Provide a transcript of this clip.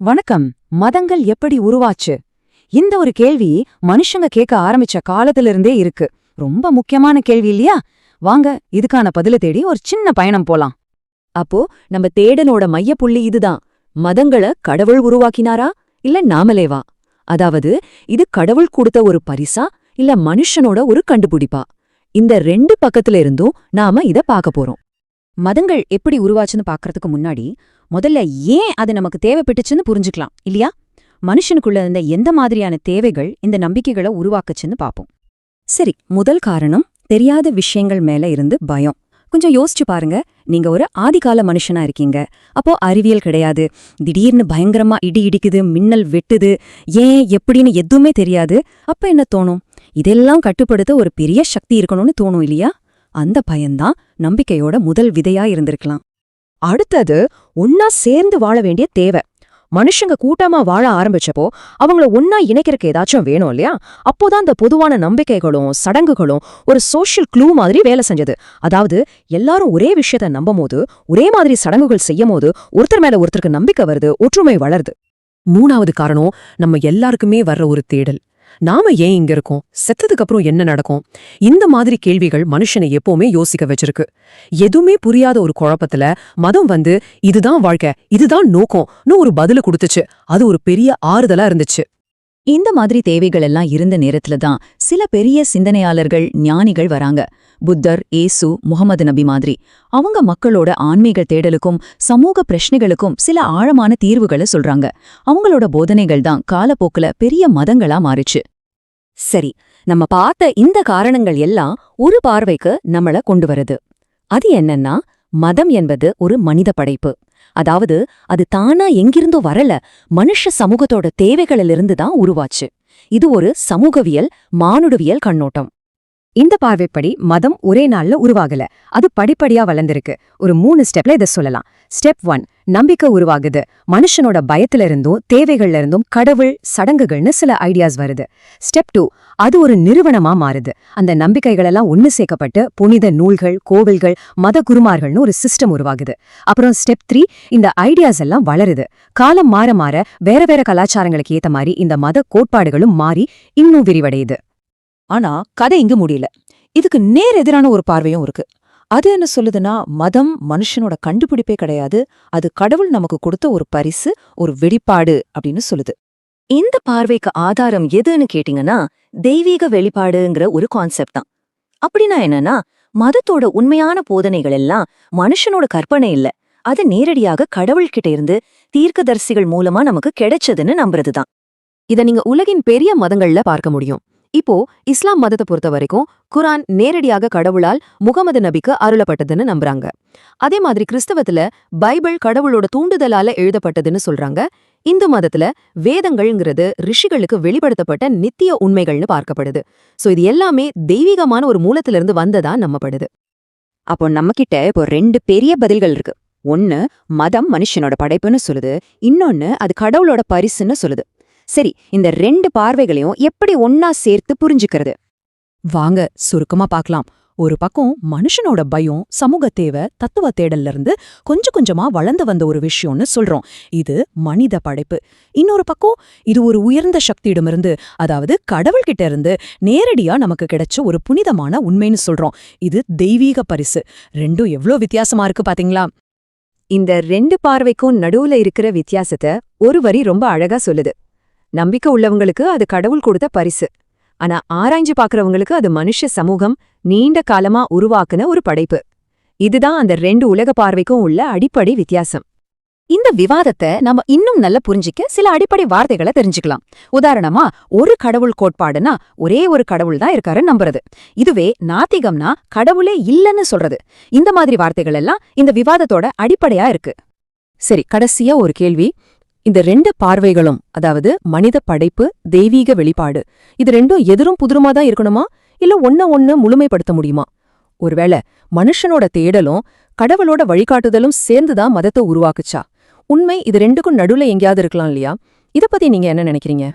வணக்கம். மதங்கள் எப்படி உருவாச்சு? இந்த ஒரு கேள்வி மனுஷங்க கேட்க ஆரம்பிச்ச காலத்திலிருந்தே இருக்கு. ரொம்ப முக்கியமான கேள்வி இல்லையா? வாங்க இதுக்கான பதில தேடி ஒரு சின்ன பயணம் போலாம். அப்போ நம்ம தேடலோட மையப்புள்ளி இதுதான். மதங்கள கடவுள் உருவாக்கினாரா? இல்ல நாமலேவா அதாவது இது கடவுள் கொடுத்த ஒரு பரிசா? இல்ல மனுஷனோட ஒரு கண்டுபிடிப்பா? இந்த ரெண்டு பக்கத்துல இருந்தும் நாம இத பார்க்க போறோம். மதங்கள் எப்படி உருவாச்சுன்னு பார்க்கறதுக்கு முன்னாடி முதல்ல ஏன் அது நமக்கு தேவைப்பட்டுச்சுன்னு புரிஞ்சுக்கலாம் இல்லையா? மனுஷனுக்குள்ள இருந்த எந்த மாதிரியான தேவைகள் இந்த நம்பிக்கைகளை உருவாக்குச்சுன்னு பார்ப்போம். சரி முதல் காரணம் தெரியாத விஷயங்கள் மேல இருந்து பயம். கொஞ்சம் யோசிச்சு பாருங்க நீங்க ஒரு ஆதிகால மனுஷனா இருக்கீங்க. அப்போ அறிவியல் கிடையாது. திடீர்னு பயங்கரமா இடி இடிக்குது மின்னல் வெட்டுது ஏன் எப்படின்னு எதுவுமே தெரியாது. அப்ப என்ன தோணும்? இதெல்லாம் கட்டுப்படுத்த ஒரு பெரிய சக்தி இருக்கணும்னு தோணும் இல்லையா? அந்த பயம்தான் நம்பிக்கையோட முதல் விதையா இருந்திருக்கலாம். அடுத்தது ஒன்னா சேர்ந்து வாழ வேண்டிய தேவை. மனுஷங்க கூட்டமா வாழ ஆரம்பிச்சப்போ அவங்கள ஒன்னா இணைக்கிறக்கு ஏதாச்சும் வேணும் இல்லையா? அப்போதான் இந்த பொதுவான நம்பிக்கைகளும் சடங்குகளும் ஒரு சோஷியல் க்ளூ மாதிரி வேலை செஞ்சது. அதாவது எல்லாரும் ஒரே விஷயத்த நம்பும்போது ஒரே மாதிரி சடங்குகள் செய்யும் போது ஒருத்தர் மேல ஒருத்தருக்கு நம்பிக்கை வருது ஒற்றுமை வளருது. மூணாவது காரணம் நம்ம எல்லாருக்குமே வர்ற ஒரு தேடல். நாம ஏன் இங்க இருக்கோம்? செத்ததுக்கு அப்புறம் என்ன நடக்கும்? இந்த மாதிரி கேள்விகள் மனுஷனை எப்பவுமே யோசிக்க வச்சிருக்கு. எதுவுமே புரியாத ஒரு குழப்பத்துல மதம் வந்து இதுதான் வாழ்க்கை இதுதான் நோக்கம்னு ஒரு பதில கொடுத்துச்சு. அது ஒரு பெரிய ஆறுதலா இருந்துச்சு. இந்த மாதிரி தேவைகள் எல்லாம் இருந்த நேரத்துல தான் சில பெரிய சிந்தனையாளர்கள் ஞானிகள் வராங்க. புத்தர் ஏசு முகமது நபி மாதிரி. அவங்க மக்களோட ஆன்மீக தேடலுக்கும் சமூக பிரச்சனைகளுக்கும் சில ஆழமான தீர்வுகளை சொல்றாங்க. அவங்களோட போதனைகள் தான் காலப்போக்குல பெரிய மதங்களா மாறுச்சு. சரி நம்ம பார்த்த இந்த காரணங்கள் எல்லாம் ஒரு பார்வைக்கு நம்மள கொண்டு வருது. அது என்னன்னா மதம் என்பது ஒரு மனித படைப்பு. அதாவது அது தானா எங்கிருந்தோ வரல மனுஷ சமூகத்தோட தேவைகளிலிருந்து தான் உருவாச்சு. இது ஒரு சமூகவியல் மானுடவியல் கண்ணோட்டம். இந்த பார்வைப்படி மதம் ஒரே நாள்ல உருவாகல. அது படிப்படியா வளர்ந்திருக்கு. ஒரு மூணு ஸ்டெப்ல இதை சொல்லலாம். ஸ்டெப் ஒன் நம்பிக்கை உருவாகுது. மனுஷனோட பயத்துல இருந்தும் தேவைகள்ல இருந்தும் கடவுள் சடங்குகள்னு சில ஐடியாஸ் வருது. ஸ்டெப் டூ அது ஒரு நிறுவனமா மாறுது. அந்த நம்பிக்கைகள் எல்லாம் சேர்க்கப்பட்டு புனித நூல்கள் கோவில்கள் மத குருமார்கள்னு ஒரு சிஸ்டம் உருவாகுது. அப்புறம் ஸ்டெப் த்ரீ இந்த ஐடியாஸ் எல்லாம் வளருது. காலம் மாற மாற வேற வேற கலாச்சாரங்களுக்கு ஏத்த மாதிரி இந்த மத கோட்பாடுகளும் மாறி இன்னும் விரிவடையுது. ஆனா கதை இங்க முடியல. இதுக்கு நேர் எதிரான ஒரு பார்வையும் இருக்கு. அது என்ன சொல்லுதுன்னா மதம் மனுஷனோட கண்டுபிடிப்பே கிடையாது. அது கடவுள் நமக்கு கொடுத்த ஒரு பரிசு ஒரு வெளிப்பாடு அப்படின்னு சொல்லுது. இந்த பார்வைக்கு ஆதாரம் எதுன்னு கேட்டீங்கன்னா தெய்வீக வெளிப்பாடுங்கிற ஒரு கான்செப்ட் தான். அப்படின்னா என்னன்னா மதத்தோட உண்மையான போதனைகள் எல்லாம் மனுஷனோட கற்பனை இல்ல. அது நேரடியாக கடவுள்கிட்ட இருந்து தீர்க்கதரிசிகள் மூலமா நமக்கு கிடைச்சதுன்னு நம்புறதுதான் இத நீங்க உலகின் பெரிய மதங்கள்ல பார்க்க முடியும். இப்போ இஸ்லாம் மதத்தை பொறுத்த வரைக்கும் குரான் நேரடியாக கடவுளால் முகமது நபிக்கு அருளப்பட்டதுன்னு நம்புறாங்க. அதே மாதிரி கிறிஸ்தவத்துல பைபிள் கடவுளோட தூண்டுதலால எழுதப்பட்டதுன்னு சொல்றாங்க. இந்து மதத்துல வேதங்கள்ங்கிறது ரிஷிகளுக்கு வெளிப்படுத்தப்பட்ட நித்திய உண்மைகள்னு பார்க்கப்படுது. சோ இது எல்லாமே தெய்வீகமான ஒரு மூலத்திலிருந்து வந்ததா நம்பப்படுது. அப்போ நம்மகிட்ட இப்போ ரெண்டு பெரிய பதில்கள் இருக்கு. ஒன்னு மதம் மனுஷனோட படைப்புன்னு சொல்லுது. இன்னொன்னு அது கடவுளோட பரிசுன்னு சொல்லுது. சரி இந்த ரெண்டு பார்வைகளையும் எப்படி ஒன்னா சேர்த்து புரிஞ்சுக்கிறது? வாங்க சுருக்கமா பார்க்கலாம். ஒரு பக்கம் மனுஷனோட பயம் சமூக தேவை தத்துவ தேடல்ல இருந்து கொஞ்சம் கொஞ்சமா வளர்ந்து வந்த ஒரு விஷயம்னு சொல்றோம். இது மனித படைப்பு. இன்னொரு பக்கம் இது ஒரு உயர்ந்த சக்தியிடமிருந்து அதாவது கடவுள்கிட்ட இருந்து நேரடியா நமக்கு கிடைச்ச ஒரு புனிதமான உண்மைன்னு சொல்றோம். இது தெய்வீக பரிசு. ரெண்டும் எவ்ளோ வித்தியாசமா இருக்கு பாத்தீங்களா? இந்த ரெண்டு பார்வைக்கும் நடுவுல இருக்கிற வித்தியாசத்தை ஒரு வரி ரொம்ப அழகா சொல்லுது. நம்பிக்கை உள்ளவங்களுக்கு அது கடவுள் கொடுத்த பரிசு. ஆனா ஆராய்ஞ்சு பாக்குறவங்களுக்கு அது மனுஷ சமூகம் நீண்ட காலமா உருவாக்குன ஒரு படைப்பு. இதுதான் அந்த ரெண்டு உலக பார்வைக்கும் உள்ள அடிப்படை வித்தியாசம். இந்த விவாதத்தை நாம இன்னும் நல்லா புரிஞ்சிக்க சில அடிப்படை வார்த்தைகளை தெரிஞ்சுக்கலாம். உதாரணமா ஒரு கடவுள் கோட்பாடுனா ஒரே ஒரு கடவுள் தான் இருக்காரு நம்புறது. இதுவே நாத்திகம்னா கடவுளே இல்லைன்னு சொல்றது. இந்த மாதிரி வார்த்தைகள் எல்லாம் இந்த விவாதத்தோட அடிப்படையா இருக்கு. சரி கடைசியா ஒரு கேள்வி. இந்த ரெண்டு பார்வைகளும் அதாவது மனித படைப்பு தெய்வீக வெளிப்பாடு இது ரெண்டும் எதிரும் புதிருமா தான் இருக்கணுமா? இல்ல ஒன்ன ஒன்னு முழுமைப்படுத்த முடியுமா? ஒருவேளை மனுஷனோட தேடலும் கடவுளோட வழிகாட்டுதலும் சேர்ந்துதான் மதத்தை உருவாக்குச்சா? உண்மை இது ரெண்டுக்கும் நடுவுல எங்கேயாவது இருக்கலாம் இல்லையா? இத பத்தி நீங்க என்ன நினைக்கிறீங்க?